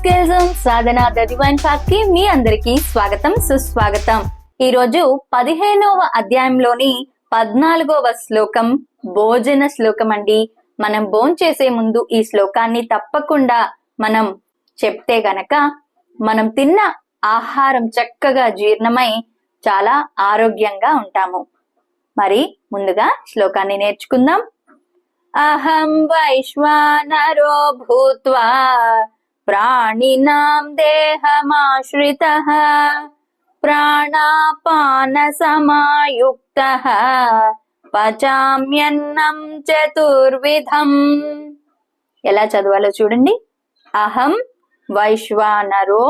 Skills Sadhana the డివైన్కి మీ అందరికీ స్వాగతం సుస్వాగతం. ఈ రోజు పదిహేనవ అధ్యాయంలోని పద్నాలుగవ శ్లోకం భోజన శ్లోకం అండి. మనం భోజనం చేసే ముందు ఈ శ్లోకాన్ని తప్పకుండా మనం చెప్తే గనక మనం తిన్న ఆహారం చక్కగా జీర్ణమై చాలా ఆరోగ్యంగా ఉంటాము. మరి ముందుగా శ్లోకాన్ని నేర్చుకుందాం. అహం వైశ్వానరో భూత్వా ప్రాణినాం దేహమాశ్రితః ప్రాణాపాన సమాయుక్తః పచామ్యన్నం చతుర్విధం ఎలా చదవాలో చూడండి. అహం వైశ్వానరో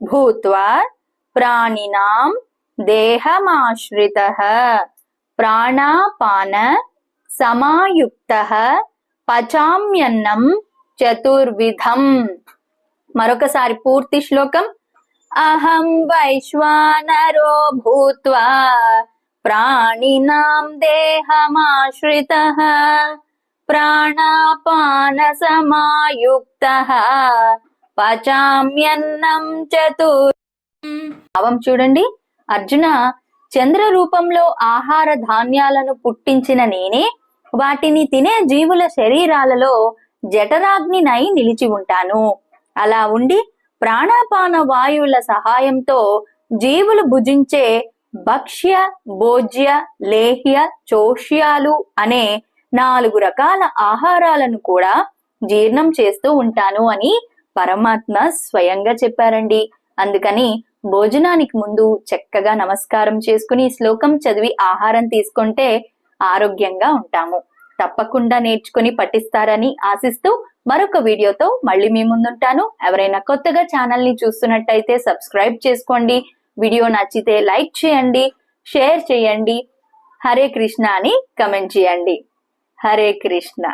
భూత్వా ప్రాణినాం దేహమాశ్రిత ప్రాణాపాన సమాయుక్త పచామ్యన్నం చతుర్విధం। మరొకసారి పూర్తి శ్లోకం. అహం వైశ్వానరో భూత్వా ప్రాణినాం దేహమాశ్రిత ప్రాణాపాన సమాయుక్త పచామ్యన్నం చతుర్ భావం చూడండి. అర్జున చంద్ర రూపంలో ఆహార ధాన్యాలను పుట్టించిన నేనే వాటిని తినే జీవుల శరీరాలలో జఠరాగ్నినై నిలిచి ఉంటాను. అలా ఉండి ప్రాణాపాన వాయువుల సహాయంతో జీవులు భుజించే భక్ష్య భోజ్య లేహ్య చోష్యాలు అనే నాలుగు రకాల ఆహారాలను కూడా జీర్ణం చేస్తూ ఉంటాను అని పరమాత్మ స్వయంగా చెప్పారండి. అందుకని భోజనానికి ముందు చక్కగా నమస్కారం చేసుకుని శ్లోకం చదివి ఆహారం తీసుకుంటే ఆరోగ్యంగా ఉంటాము. తప్పకుండా నేర్చుకుని పఠిస్తారని ఆశిస్తూ మరొక వీడియోతో మళ్ళీ మీ ముందుంటాను. ఎవరైనా కొత్తగా ఛానల్ని చూస్తున్నట్టయితే సబ్స్క్రైబ్ చేసుకోండి. వీడియో నచ్చితే లైక్ చేయండి షేర్ చేయండి. హరే కృష్ణ అని కమెంట్ చేయండి. హరే కృష్ణ.